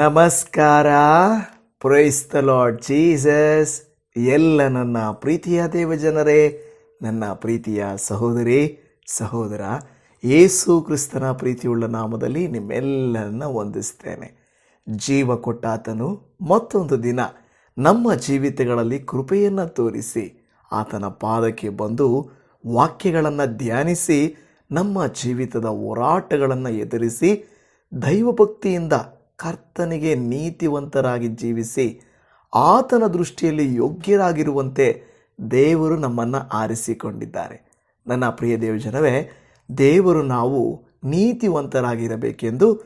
ನಮಸ್ಕಾರ. ಪ್ರೈಸ್ತ lord Jesus ಎಲ್ಲ ನನ್ನ ಪ್ರೀತಿಯ ದೇವಜನರೇ ನನ್ನ ಪ್ರೀತಿಯ ಸಹೋದರಿ, ಸಹೋದರ ಏಸು ಕ್ರಿಸ್ತನ ಪ್ರೀತಿಯುಳ್ಳ ನಾಮದಲ್ಲಿ ನಿಮ್ಮೆಲ್ಲರನ್ನ ವಂದಿಸ್ತೇನೆ. ಜೀವ ಕೊಟ್ಟಾತನು ಮತ್ತೊಂದು ದಿನ ನಮ್ಮ ಜೀವಿತಗಳಲ್ಲಿ ಕೃಪೆಯನ್ನು ತೋರಿಸಿ, ಆತನ ಪಾದಕ್ಕೆ ಬಂದು ವಾಕ್ಯಗಳನ್ನು ಧ್ಯಾನಿಸಿ, ನಮ್ಮ ಜೀವಿತದ ಹೋರಾಟಗಳನ್ನು ಎದುರಿಸಿ, ದೈವಭಕ್ತಿಯಿಂದ ಕರ್ತನಿಗೆ ನೀತಿವಂತರಾಗಿ ಜೀವಿಸಿ ಆತನ ದೃಷ್ಟಿಯಲ್ಲಿ ಯೋಗ್ಯರಾಗಿರುವಂತೆ ದೇವರು ನಮ್ಮನ್ನು ಆರಿಸಿಕೊಂಡಿದ್ದಾರೆ. ನನ್ನ ಪ್ರಿಯ ದೇವಜನವೇ, ದೇವರು ನಾವು ನೀತಿವಂತರಾಗಿರಬೇಕೆಂದು,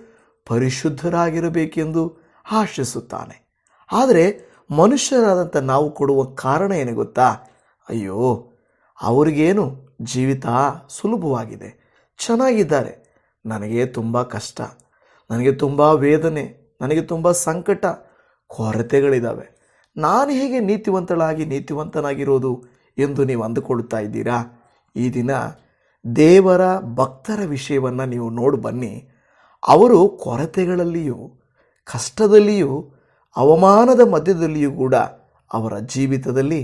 ಪರಿಶುದ್ಧರಾಗಿರಬೇಕೆಂದು ಆಶಿಸುತ್ತಾನೆ. ಆದರೆ ಮನುಷ್ಯರಾದಂಥ ನಾವು ಕೊಡುವ ಕಾರಣ ಏನು ಗೊತ್ತಾ? ಅಯ್ಯೋ, ಅವರಿಗೇನು ಜೀವಿತ ಸುಲಭವಾಗಿದೆ. ಚೆನ್ನಾಗಿದ್ದಾರೆ. ನನಗೆ ತುಂಬ ಕಷ್ಟ. ನನಗೆ ತುಂಬ ವೇದನೆ, ನನಗೆ ತುಂಬ ಸಂಕಟ ಕೊರತೆಗಳಿದ್ದಾವೆ ನಾನು ಹೇಗೆ ನೀತಿವಂತಳಾಗಿ ನೀತಿವಂತನಾಗಿರೋದು ಎಂದು ನೀವು ಅಂದುಕೊಳ್ತಾ ಇದ್ದೀರಾ? ಈ ದಿನ ದೇವರ ಭಕ್ತರ ವಿಷಯವನ್ನು ನೀವು ನೋಡಿ ಬನ್ನಿ. ಅವರು ಕೊರತೆಗಳಲ್ಲಿಯೂ, ಕಷ್ಟದಲ್ಲಿಯೂ, ಅವಮಾನದ ಮಧ್ಯದಲ್ಲಿಯೂ ಕೂಡ ಅವರ ಜೀವಿತದಲ್ಲಿ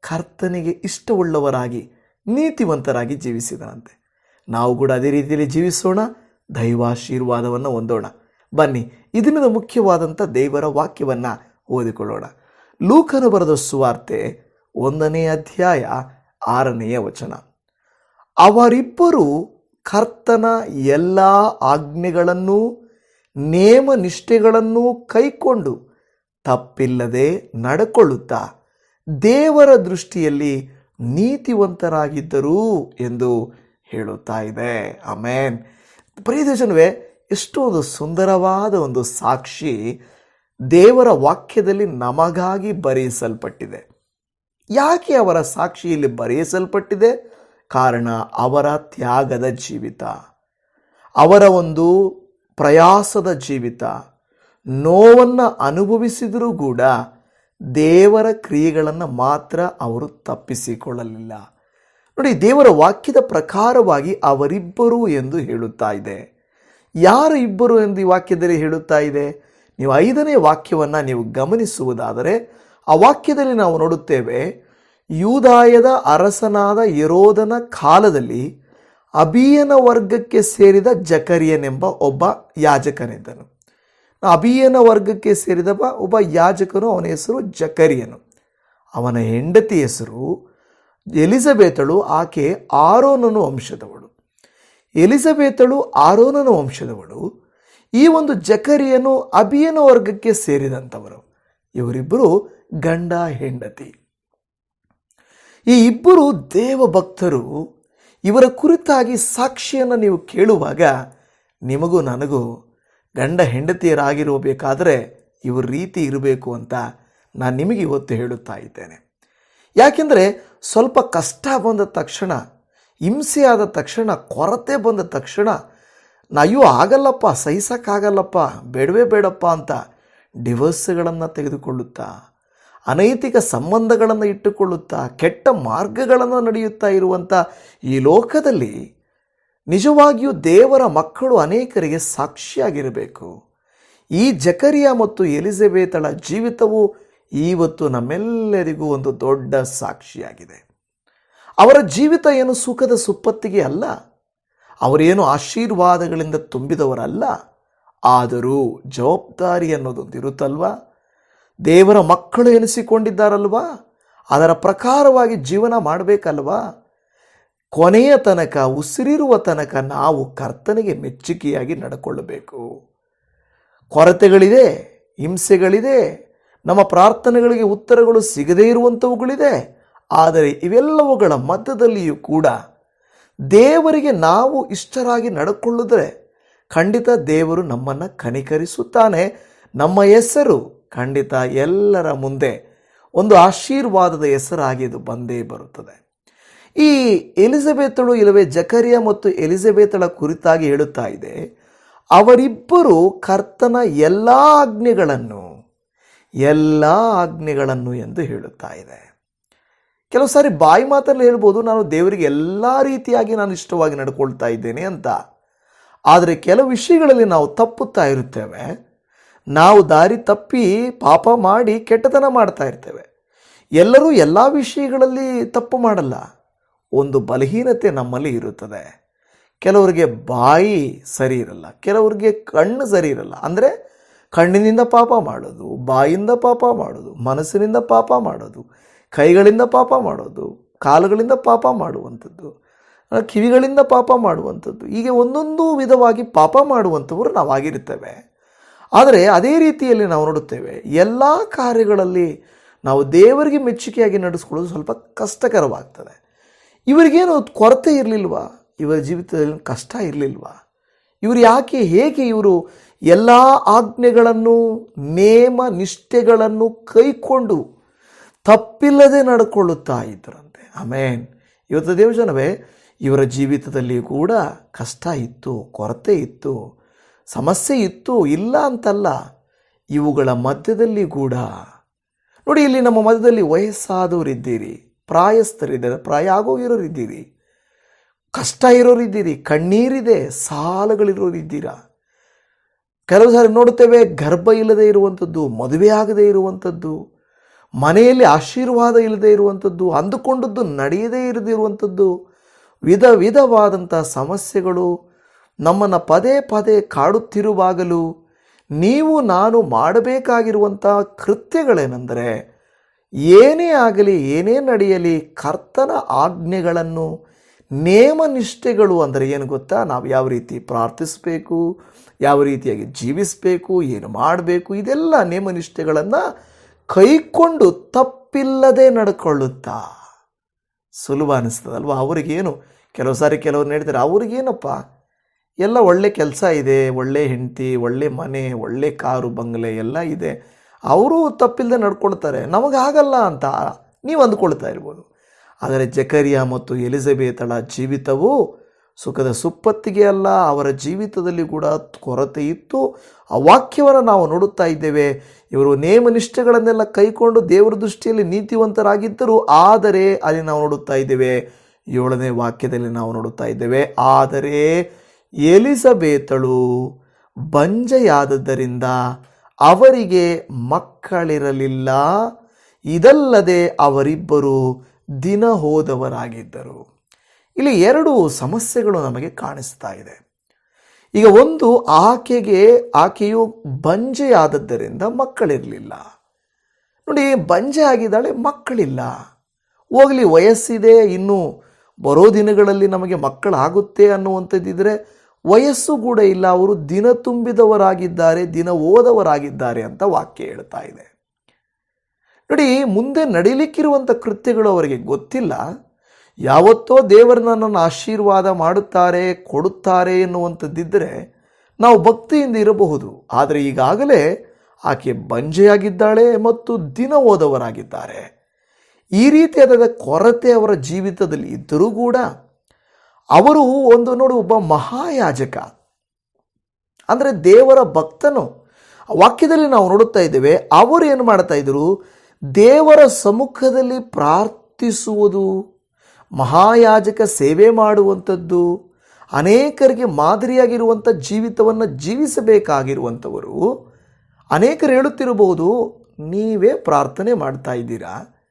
ಕರ್ತನಿಗೆ ಇಷ್ಟವುಳ್ಳವರಾಗಿ, ನೀತಿವಂತರಾಗಿ ಜೀವಿಸಿದರಂತೆ. ನಾವು ಕೂಡ ಅದೇ ರೀತಿಯಲ್ಲಿ ಜೀವಿಸೋಣ. ದೈವಾಶೀರ್ವಾದವನ್ನು ಹೊಂದೋಣ. ಬನ್ನಿ, ಇದರಿಂದ ಮುಖ್ಯವಾದಂಥ ದೇವರ ವಾಕ್ಯವನ್ನು ಓದಿಕೊಳ್ಳೋಣ. ಲೂಕನು ಬರೆದ ಸುವಾರ್ತೆ ಒಂದನೇ ಅಧ್ಯಾಯ ಆರನೆಯ ವಚನ. ಅವರಿಬ್ಬರು ಕರ್ತನ ಎಲ್ಲ ಆಜ್ಞೆಗಳನ್ನು ನೇಮ ನಿಷ್ಠೆಗಳನ್ನು ಕೈಕೊಂಡು ತಪ್ಪಿಲ್ಲದೆ ನಡ್ಕೊಳ್ಳುತ್ತಾ ದೇವರ ದೃಷ್ಟಿಯಲ್ಲಿ ನೀತಿವಂತರಾಗಿದ್ದರು ಎಂದು ಹೇಳುತ್ತಾ ಇದೆ. ಆಮೇನ್. ಪ್ರಿಯದರ್ಶನವೇ, ಎಷ್ಟೊಂದು ಸುಂದರವಾದ ಒಂದು ಸಾಕ್ಷಿ ದೇವರ ವಾಕ್ಯದಲ್ಲಿ ನಮಗಾಗಿ ಬರೆಯಿಸಲ್ಪಟ್ಟಿದೆ ಯಾಕೆ ಅವರ ಸಾಕ್ಷಿಯಲ್ಲಿ ಬರೆಯಿಸಲ್ಪಟ್ಟಿದೆ ಕಾರಣ ಅವರ ತ್ಯಾಗದ ಜೀವಿತ, ಅವರ ಒಂದು ಪ್ರಯಾಸದ ಜೀವಿತ, ನೋವನ್ನು ಅನುಭವಿಸಿದರೂ ಕೂಡ ದೇವರ ಕ್ರಿಯೆಗಳನ್ನು ಮಾತ್ರ ಅವರು ತಪ್ಪಿಸಿಕೊಳ್ಳಲಿಲ್ಲ. ನೋಡಿ, ದೇವರ ವಾಕ್ಯದ ಪ್ರಕಾರವಾಗಿ ಅವರಿಬ್ಬರು ಎಂದು ಹೇಳುತ್ತಾ ಇದೆ. ಯಾರು ಇಬ್ಬರು ಎಂದು ಈ ವಾಕ್ಯದಲ್ಲಿ ಹೇಳುತ್ತಾ ಇದೆ? ನೀವು ಐದನೇ ವಾಕ್ಯವನ್ನು ನೀವು ಗಮನಿಸುವುದಾದರೆ, ಆ ವಾಕ್ಯದಲ್ಲಿ ನಾವು ನೋಡುತ್ತೇವೆ, ಯೂದಾಯದ ಅರಸನಾದ ಯರೋದನ ಕಾಲದಲ್ಲಿ ಅಬಿಯನ ವರ್ಗಕ್ಕೆ ಸೇರಿದ ಜಕರಿಯನೆಂಬ ಒಬ್ಬ ಯಾಜಕನಿದ್ದನು. ಅಬಿಯನ ವರ್ಗಕ್ಕೆ ಸೇರಿದ ಒಬ್ಬ ಯಾಜಕನು, ಅವನ ಹೆಸರು ಜಕರಿಯನು. ಅವನ ಹೆಂಡತಿ ಹೆಸರು ಎಲಿಜಬೇತಳು ಆಕೆ ಆರೋನನು ವಂಶದವಳು. ಎಲಿಜಬೇತಳು ಆರೋನನ ವಂಶದವಳು. ಈ ಒಂದು ಜಕರಿಯನು ಅಬಿಯನ ವರ್ಗಕ್ಕೆ ಸೇರಿದಂಥವರು ಇವರಿಬ್ಬರು ಗಂಡ, ಹೆಂಡತಿ. ಈ ಇಬ್ಬರು ದೇವಭಕ್ತರು, ಇವರ ಕುರಿತಾಗಿ ಸಾಕ್ಷಿಯನ್ನು ನೀವು ಕೇಳುವಾಗ ನಿಮಗೂ ನನಗೂ ಗಂಡ, ಹೆಂಡತಿಯರಾಗಿರಬೇಕಾದರೆ ಇವ್ರ ರೀತಿ ಇರಬೇಕು ಅಂತ ನಾನು ನಿಮಗೆ ಇವತ್ತು ಹೇಳುತ್ತಾ ಇದ್ದೇನೆ. ಯಾಕೆಂದರೆ ಸ್ವಲ್ಪ ಕಷ್ಟ ಬಂದ ತಕ್ಷಣ ಹಿಂಸೆ ಆದ ತಕ್ಷಣ, ಕೊರತೆ ಬಂದ ತಕ್ಷಣ ಅಯ್ಯೋ ಆಗಲ್ಲಪ್ಪ, ಸಹಿಸೋಕ್ಕಾಗಲ್ಲಪ್ಪ, ಬೇಡವೇ ಬೇಡಪ್ಪ ಅಂತ ಡಿವೋರ್ಸ್ಗಳನ್ನು ತೆಗೆದುಕೊಳ್ಳುತ್ತಾ, ಅನೈತಿಕ ಸಂಬಂಧಗಳನ್ನು ಇಟ್ಟುಕೊಳ್ಳುತ್ತಾ, ಕೆಟ್ಟ ಮಾರ್ಗಗಳನ್ನು ನಡೆಯುತ್ತಾ ಇರುವಂಥ ಈ ಲೋಕದಲ್ಲಿ ನಿಜವಾಗಿಯೂ ದೇವರ ಮಕ್ಕಳು ಅನೇಕರಿಗೆ ಸಾಕ್ಷಿಯಾಗಿರಬೇಕು. ಈ ಜಕರಿಯ ಮತ್ತು ಎಲಿಜಬೆತಳ ಜೀವಿತವು ಇವತ್ತು ನಮ್ಮೆಲ್ಲರಿಗೂ ಒಂದು ದೊಡ್ಡ ಸಾಕ್ಷಿಯಾಗಿದೆ. ಅವರ ಜೀವಿತ ಏನು ಸುಖದ ಸುಪ್ಪತ್ತಿಗೆ ಅಲ್ಲ, ಅವರೇನು ಆಶೀರ್ವಾದಗಳಿಂದ ತುಂಬಿದವರಲ್ಲ, ಆದರೂ ಜವಾಬ್ದಾರಿ ಅನ್ನೋದೊಂದು ಇರುತ್ತಲ್ವಾ? ದೇವರ ಮಕ್ಕಳು ಎನಿಸಿಕೊಂಡಿದ್ದಾರಲ್ವಾ? ಅದರ ಪ್ರಕಾರವಾಗಿ ಜೀವನ ಮಾಡಬೇಕಲ್ವಾ? ಕೊನೆಯ ತನಕ, ಉಸಿರಿರುವ ತನಕ ನಾವು ಕರ್ತನಿಗೆ ಮೆಚ್ಚುಗೆಯಾಗಿ ನಡ್ಕೊಳ್ಳಬೇಕು. ಕೊರತೆಗಳಿದೆ, ಹಿಂಸೆಗಳಿದೆ ನಮ್ಮ ಪ್ರಾರ್ಥನೆಗಳಿಗೆ ಉತ್ತರಗಳು ಸಿಗದೇ ಇರುವಂಥವುಗಳಿದೆ ಆದರೆ ಇವೆಲ್ಲವುಗಳ ಮಧ್ಯದಲ್ಲಿಯೂ ಕೂಡ ದೇವರಿಗೆ ನಾವು ಇಷ್ಟರಾಗಿ ನಡ್ಕೊಳ್ಳಿದ್ರೆ ಖಂಡಿತ ದೇವರು ನಮ್ಮನ್ನು ಕನಿಕರಿಸುತ್ತಾನೆ. ನಮ್ಮ ಹೆಸರು ಖಂಡಿತ ಎಲ್ಲರ ಮುಂದೆ ಒಂದು ಆಶೀರ್ವಾದದ ಹೆಸರಾಗಿ ಇದು ಬಂದೇ ಬರುತ್ತದೆ. ಈ ಎಲಿಜಬೆತಳು ಇಲ್ಲವೇ ಜಕರಿಯ ಮತ್ತು ಎಲಿಜಬೆತಳ ಕುರಿತಾಗಿ ಹೇಳುತ್ತಾ ಇದೆ, ಅವರಿಬ್ಬರು ಕರ್ತನ ಎಲ್ಲ ಆಜ್ಞೆಗಳನ್ನು ಎಲ್ಲ ಆಜ್ಞೆಗಳನ್ನು ಎಂದು ಹೇಳುತ್ತಾ ಇದೆ. ಕೆಲವು ಸಾರಿ ಬಾಯಿ ಮಾತಲ್ಲಿ ಹೇಳ್ಬೋದು, ನಾನು ದೇವರಿಗೆ ಎಲ್ಲ ರೀತಿಯಾಗಿ ನಾನು ಇಷ್ಟವಾಗಿ ನಡ್ಕೊಳ್ತಾ ಇದ್ದೇನೆ ಅಂತ. ಆದರೆ ಕೆಲವು ವಿಷಯಗಳಲ್ಲಿ ನಾವು ತಪ್ಪುತ್ತಾ ಇರುತ್ತೇವೆ. ನಾವು ದಾರಿ ತಪ್ಪಿ ಪಾಪ ಮಾಡಿ ಕೆಟ್ಟತನ ಮಾಡ್ತಾ ಇರ್ತೇವೆ. ಎಲ್ಲರೂ ಎಲ್ಲ ವಿಷಯಗಳಲ್ಲಿ ತಪ್ಪು ಮಾಡಲ್ಲ. ಒಂದು ಬಲಹೀನತೆ ನಮ್ಮಲ್ಲಿ ಇರುತ್ತದೆ. ಕೆಲವರಿಗೆ ಬಾಯಿ ಸರಿ ಇರಲ್ಲ, ಕೆಲವರಿಗೆ ಕಣ್ಣು ಸರಿ ಇರಲ್ಲ. ಅಂದರೆ ಕಣ್ಣಿನಿಂದ ಪಾಪ ಮಾಡೋದು, ಬಾಯಿಂದ ಪಾಪ ಮಾಡೋದು, ಮನಸ್ಸಿನಿಂದ ಪಾಪ ಮಾಡೋದು, ಕೈಗಳಿಂದ ಪಾಪ ಮಾಡೋದು, ಕಾಲುಗಳಿಂದ ಪಾಪ ಮಾಡುವಂಥದ್ದು ಕಿವಿಗಳಿಂದ ಪಾಪ ಮಾಡುವಂಥದ್ದು, ಹೀಗೆ ಒಂದೊಂದು ವಿಧವಾಗಿ ಪಾಪ ಮಾಡುವಂಥವರು ನಾವಾಗಿರುತ್ತೇವೆ. ಆದರೆ ಅದೇ ರೀತಿಯಲ್ಲಿ ನಾವು ನೋಡುತ್ತೇವೆ, ಎಲ್ಲ ಕಾರ್ಯಗಳಲ್ಲಿ ನಾವು ದೇವರಿಗೆ ಮೆಚ್ಚುಗೆಯಾಗಿ ನಡೆಸ್ಕೊಳ್ಳೋದು ಸ್ವಲ್ಪ ಕಷ್ಟಕರವಾಗ್ತದೆ. ಇವರಿಗೇನು ಕೊರತೆ ಇರಲಿಲ್ವಾ? ಇವರ ಜೀವಿತದಲ್ಲಿ ಕಷ್ಟ ಇರಲಿಲ್ವಾ? ಇವರು ಯಾಕೆ, ಹೇಗೆ ಇವರು ಎಲ್ಲ ಆಜ್ಞೆಗಳನ್ನು, ನೇಮ ನಿಷ್ಠೆಗಳನ್ನು ಕೈಕೊಂಡು ತಪ್ಪಿಲ್ಲದೆ ನಡ್ಕೊಳ್ಳುತ್ತಾ ಇದ್ದರಂತೆ ಆಮೇನ್. ಇವತ್ತು ದೇವಜನವೇ, ಇವರ ಜೀವಿತದಲ್ಲಿ ಕೂಡ ಕಷ್ಟ ಇತ್ತು, ಕೊರತೆ ಇತ್ತು, ಸಮಸ್ಯೆ ಇತ್ತು, ಇಲ್ಲ ಅಂತಲ್ಲ, ಇವುಗಳ ಮಧ್ಯದಲ್ಲಿ ಕೂಡ. ನೋಡಿ, ಇಲ್ಲಿ ನಮ್ಮ ಮಧ್ಯದಲ್ಲಿ ವಯಸ್ಸಾದವರಿದ್ದೀರಿ, ಪ್ರಾಯಸ್ಥರಿದ್ದಾರೆ, ಪ್ರಾಯ ಆಗೋಗಿರೋರಿದ್ದೀರಿ. ಕಷ್ಟ ಇರೋರಿದ್ದೀರಿ, ಕಣ್ಣೀರಿದೆ ಸಾಲಗಳಿರೋರಿದ್ದೀರಾ ಕೆಲವು ಸಾರಿ ನೋಡುತ್ತೇವೆ, ಗರ್ಭ ಇಲ್ಲದೆ ಇರುವಂಥದ್ದು, ಮದುವೆ ಆಗದೇ ಇರುವಂಥದ್ದು, ಮನೆಯಲ್ಲಿ ಆಶೀರ್ವಾದ ಇಲ್ಲದೆ ಇರುವಂಥದ್ದು, ಅಂದುಕೊಂಡದ್ದು ನಡೆಯದೇ ಇರದಿರುವಂಥದ್ದು ವಿಧ ವಿಧವಾದಂಥ ಸಮಸ್ಯೆಗಳು ನಮ್ಮನ್ನು ಪದೇ ಪದೇ ಕಾಡುತ್ತಿರುವಾಗಲೂ ನೀವು ನಾನು ಮಾಡಬೇಕಾಗಿರುವಂಥ ಕೃತ್ಯಗಳೇನೆಂದರೆ, ಏನೇ ಆಗಲಿ, ಏನೇ ನಡೆಯಲಿ, ಕರ್ತನ ಆಜ್ಞೆಗಳನ್ನು ನೇಮ ನಿಷ್ಠೆಗಳು ಅಂದರೆ ಏನು ಗೊತ್ತಾ? ನಾವು ಯಾವ ರೀತಿ ಪ್ರಾರ್ಥಿಸಬೇಕು, ಯಾವ ರೀತಿಯಾಗಿ ಜೀವಿಸಬೇಕು, ಏನು ಮಾಡಬೇಕು, ಇದೆಲ್ಲ ನೇಮ ನಿಷ್ಠೆಗಳನ್ನು ಕೈಕೊಂಡು ತಪ್ಪಿಲ್ಲದೆ ನಡ್ಕೊಳ್ಳುತ್ತಾ? ಸುಲಭ ಅನಿಸ್ತದಲ್ವ? ಅವರಿಗೇನು? ಕೆಲವು ಸಾರಿ ಕೆಲವ್ರು ಹೇಳ್ತಾರೆ, ಅವ್ರಿಗೇನಪ್ಪ? ಎಲ್ಲ ಒಳ್ಳೆ ಕೆಲಸ ಇದೆ, ಒಳ್ಳೆ ಹೆಂಡತಿ, ಒಳ್ಳೆ ಮನೆ, ಒಳ್ಳೆ ಕಾರು, ಬಂಗಲೆ ಎಲ್ಲ ಇದೆ. ಅವರು ತಪ್ಪಿಲ್ಲದೆ ನಡ್ಕೊಳ್ತಾರೆ. ನಮಗಾಗಲ್ಲ ಅಂತ ನೀವು ಅಂದ್ಕೊಳ್ತಾ ಇರ್ಬೋದು. ಆದರೆ ಜಕರಿಯಾ ಮತ್ತು ಎಲಿಜಬೆತಳ ಜೀವಿತವು ಸುಖದ ಸುಪ್ಪತ್ತಿಗೆ ಅಲ್ಲ, ಅವರ ಜೀವಿತದಲ್ಲಿ ಕೂಡ ಕೊರತೆ ಇತ್ತು. ಆ ವಾಕ್ಯವನ್ನು ನಾವು ನೋಡುತ್ತಾ ಇದ್ದೇವೆ. ಇವರು ನೇಮನಿಷ್ಠೆಗಳನ್ನೆಲ್ಲ ಕೈಕೊಂಡು ದೇವರ ದೃಷ್ಟಿಯಲ್ಲಿ ನೀತಿವಂತರಾಗಿದ್ದರು. ಆದರೆ ಅಲ್ಲಿ ನಾವು ನೋಡುತ್ತಾ ಇದ್ದೇವೆ, ಏಳನೇ ವಾಕ್ಯದಲ್ಲಿ ನಾವು ನೋಡುತ್ತಾ ಇದ್ದೇವೆ, ಆದರೆ ಎಲಿಸಬೇತಳು ಬಂಜೆಯಾದದ್ದರಿಂದ ಅವರಿಗೆ ಮಕ್ಕಳಿರಲಿಲ್ಲ. ಇದಲ್ಲದೆ ಅವರಿಬ್ಬರು ದಿನ ಹೋದವರಾಗಿದ್ದರು. ಇಲ್ಲಿ ಎರಡು ಸಮಸ್ಯೆಗಳು ನಮಗೆ ಕಾಣಿಸ್ತಾ ಇದೆ. ಈಗ ಒಂದು, ಆಕೆಗೆ, ಆಕೆಯು ಬಂಜೆಯಾದದ್ದರಿಂದ ಮಕ್ಕಳಿರಲಿಲ್ಲ. ನೋಡಿ, ಬಂಜೆ ಆಗಿದ್ದಾಳೆ, ಮಕ್ಕಳಿಲ್ಲ. ಹೋಗಲಿ, ವಯಸ್ಸಿದೆ, ಇನ್ನು ಬರೋ ದಿನಗಳಲ್ಲಿ ನಮಗೆ ಮಕ್ಕಳಾಗುತ್ತೆ ಅನ್ನುವಂಥದ್ದಿದ್ರೆ ವಯಸ್ಸು ಕೂಡ ಇಲ್ಲ. ಅವರು ದಿನ ತುಂಬಿದವರಾಗಿದ್ದಾರೆ, ದಿನ ಓದವರಾಗಿದ್ದಾರೆ ಅಂತ ವಾಕ್ಯ ಹೇಳ್ತಾ ಇದೆ. ನೋಡಿ ಮುಂದೆ ನಡೀಲಿಕ್ಕಿರುವಂಥ ಕೃತ್ಯಗಳು ಅವರಿಗೆ ಗೊತ್ತಿಲ್ಲ. ಯಾವತ್ತೋ ದೇವರು ನನ್ನನ್ನು ಆಶೀರ್ವಾದ ಮಾಡುತ್ತಾರೆ, ಕೊಡುತ್ತಾರೆ ಎನ್ನುವಂಥದ್ದಿದ್ದರೆ ನಾವು ಭಕ್ತಿಯಿಂದ ಇರಬಹುದು. ಆದರೆ ಈಗಾಗಲೇ ಆಕೆ ಬಂಜೆಯಾಗಿದ್ದಾಳೆ ಮತ್ತು ದಿನ ಓದವರಾಗಿದ್ದಾರೆ ಈ ರೀತಿಯಾದ ಕೊರತೆ ಅವರ ಜೀವಿತದಲ್ಲಿ ಇದ್ದರೂ ಕೂಡ ಅವರು ಒಂದು ನೋಡು ಒಬ್ಬ ಮಹಾಯಾಜಕ. ಅಂದರೆ ದೇವರ ಭಕ್ತನು. ವಾಕ್ಯದಲ್ಲಿ ನಾವು ನೋಡುತ್ತಾ ಇದ್ದೇವೆ, ಅವರು ಏನು ಮಾಡ್ತಾ ಇದ್ರು? ದೇವರ ಸಮ್ಮುಖದಲ್ಲಿ ಪ್ರಾರ್ಥಿಸುವುದು, ಮಹಾಯಾಜಕ ಸೇವೆ ಮಾಡುವಂಥದ್ದು, ಅನೇಕರಿಗೆ ಮಾದರಿಯಾಗಿರುವಂಥ ಜೀವಿತವನ್ನು ಜೀವಿಸಬೇಕಾಗಿರುವಂಥವರು, ಅನೇಕರು ಹೇಳುತ್ತಿರಬಹುದು, ನೀವೇ ಪ್ರಾರ್ಥನೆ ಮಾಡ್ತಾ ಇದ್ದೀರಾ?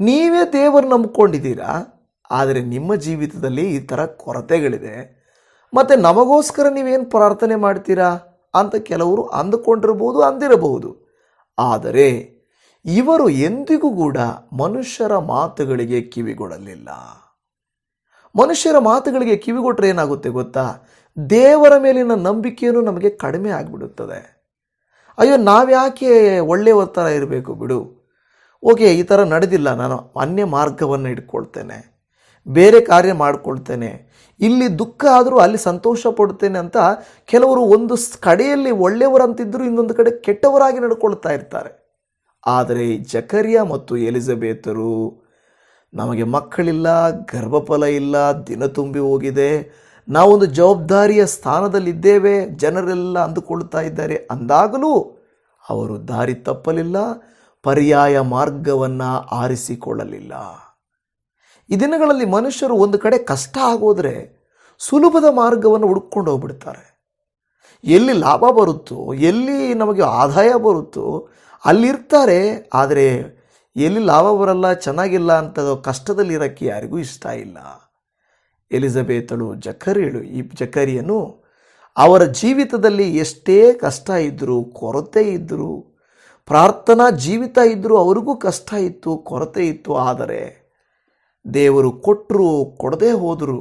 ನೀವೇ ದೇವರು ನಂಬ್ಕೊಂಡಿದ್ದೀರಾ? ಆದರೆ ನಿಮ್ಮ ಜೀವಿತದಲ್ಲಿ ಈ ಥರ ಕೊರತೆಗಳಿದೆ. ಮತ್ತು ನಮಗೋಸ್ಕರ ನೀವೇನು ಪ್ರಾರ್ಥನೆ ಮಾಡ್ತೀರಾ ಅಂತ ಕೆಲವರು ಅಂದುಕೊಂಡಿರ್ಬೋದು ಅಂದಿರಬಹುದು. ಆದರೆ ಇವರು ಎಂದಿಗೂ ಕೂಡ ಮನುಷ್ಯರ ಮಾತುಗಳಿಗೆ ಕಿವಿಗೊಡಲಿಲ್ಲ. ಮನುಷ್ಯರ ಮಾತುಗಳಿಗೆ ಕಿವಿಗೊಟ್ರೆ ಏನಾಗುತ್ತೆ ಗೊತ್ತಾ? ದೇವರ ಮೇಲಿನ ನಂಬಿಕೆಯನ್ನು ನಮಗೆ ಕಡಿಮೆ ಆಗಿಬಿಡುತ್ತದೆ. ಅಯ್ಯೋ, ನಾವ್ಯಾಕೆ ಒಳ್ಳೆಯ ಥರ ಇರಬೇಕು ಬಿಡು. ಓಕೆ, ಈ ಥರ ನಡೆದಿಲ್ಲ. ನಾನು ಅನ್ಯ ಮಾರ್ಗವನ್ನು ಇಟ್ಕೊಳ್ತೇನೆ. ಬೇರೆ ಕಾರ್ಯ ಮಾಡಿಕೊಳ್ತೇನೆ. ಇಲ್ಲಿ ದುಃಖ ಆದರೂ ಅಲ್ಲಿ ಸಂತೋಷ ಪಡ್ತೇನೆ ಅಂತ ಕೆಲವರು ಒಂದು ಕಡೆಯಲ್ಲಿ ಒಳ್ಳೆಯವರಂತಿದ್ದರೂ ಇನ್ನೊಂದು ಕಡೆ ಕೆಟ್ಟವರಾಗಿ ನಡ್ಕೊಳ್ತಾ ಇರ್ತಾರೆ. ಆದರೆ ಜಕರಿಯ ಮತ್ತು ಎಲಿಜಬೇತರು ನಮಗೆ ಮಕ್ಕಳಿಲ್ಲ, ಗರ್ಭಫಲ ಇಲ್ಲ, ದಿನ ತುಂಬಿ ಹೋಗಿದೆ. ನಾವೊಂದು ಜವಾಬ್ದಾರಿಯ ಸ್ಥಾನದಲ್ಲಿದ್ದೇವೆ. ಜನರೆಲ್ಲ ಅಂದುಕೊಳ್ತಾ ಇದ್ದಾರೆ. ಅಂದಾಗಲೂ ಅವರು ದಾರಿ ತಪ್ಪಲಿಲ್ಲ, ಪರ್ಯಾಯ ಮಾರ್ಗವನ್ನು ಆರಿಸಿಕೊಳ್ಳಲಿಲ್ಲ. ಈ ದಿನಗಳಲ್ಲಿ ಮನುಷ್ಯರು ಒಂದು ಕಡೆ ಕಷ್ಟ ಆಗೋದ್ರೆ ಸುಲಭದ ಮಾರ್ಗವನ್ನು ಹುಡುಕೊಂಡು ಹೋಗ್ಬಿಡ್ತಾರೆ. ಎಲ್ಲಿ ಲಾಭ ಬರುತ್ತೋ, ಎಲ್ಲಿ ನಮಗೆ ಆದಾಯ ಬರುತ್ತೋ ಅಲ್ಲಿರ್ತಾರೆ, ಆದರೆ ಎಲ್ಲಿ ಲಾಭ ಬರಲ್ಲ, ಚೆನ್ನಾಗಿಲ್ಲ ಅಂತ ಕಷ್ಟದಲ್ಲಿರೋಕ್ಕೆ ಯಾರಿಗೂ ಇಷ್ಟ ಇಲ್ಲ. ಎಲಿಜಬೇತಳು ಜಕರಿಯಳು ಈ ಜಕರಿಯನ್ನು ಅವರ ಜೀವಿತದಲ್ಲಿ ಎಷ್ಟೇ ಕಷ್ಟ ಇದ್ದರೂ ಕೊರತೆ ಇದ್ದರೂ ಪ್ರಾರ್ಥನಾ ಜೀವಿತ ಇದ್ದರೂ ಅವ್ರಿಗೂ ಕಷ್ಟ ಇತ್ತು, ಕೊರತೆ ಇತ್ತು. ಆದರೆ ದೇವರು ಕೊಟ್ಟರು ಕೊಡದೇ ಹೋದರು.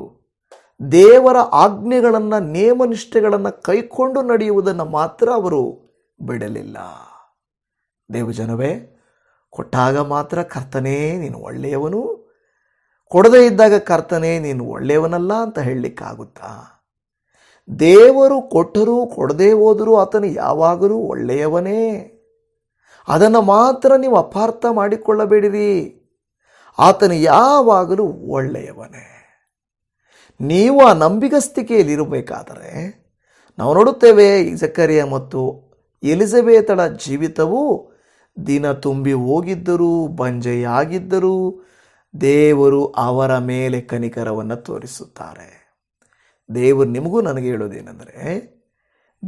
ದೇವರ ಆಜ್ಞೆಗಳನ್ನು, ನೇಮನಿಷ್ಠೆಗಳನ್ನು ಕೈಕೊಂಡು ನಡೆಯುವುದನ್ನು ಮಾತ್ರ ಅವರು ಬಿಡಲಿಲ್ಲ. ದೇವಜನವೇ, ಕೊಟ್ಟಾಗ ಮಾತ್ರ ಕರ್ತನೇ ನೀನು ಒಳ್ಳೆಯವನು. ಕೊಡದೇ ಇದ್ದಾಗ ಕರ್ತನೇ ನೀನು ಒಳ್ಳೆಯವನಲ್ಲ ಅಂತ ಹೇಳಲಿಕ್ಕಾಗುತ್ತಾ? ದೇವರು ಕೊಟ್ಟರೂ ಕೊಡದೇ ಹೋದರೂ ಆತನು ಯಾವಾಗಲೂ ಒಳ್ಳೆಯವನೇ. ಅದನ್ನು ಮಾತ್ರ ನೀವು ಅಪಾರ್ಥ ಮಾಡಿಕೊಳ್ಳಬೇಡಿರಿ. ಆತನು ಯಾವಾಗಲೂ ಒಳ್ಳೆಯವನೇ. ನೀವು ಆ ನಂಬಿಗಸ್ತಿಕೆಯಲ್ಲಿರಬೇಕಾದರೆ, ನಾವು ನೋಡುತ್ತೇವೆ ಜಕರಿಯ ಮತ್ತು ಎಲಿಜಬೇತಳ ಜೀವಿತವು ದಿನ ತುಂಬಿ ಹೋಗಿದ್ದರೂ, ಬಂಜೆಯಾಗಿದ್ದರೂ ದೇವರು ಅವರ ಮೇಲೆ ಕನಿಕರವನ್ನು ತೋರಿಸುತ್ತಾರೆ. ದೇವರು ನಿಮಗೂ ನನಗೆ ಹೇಳೋದೇನೆಂದರೆ,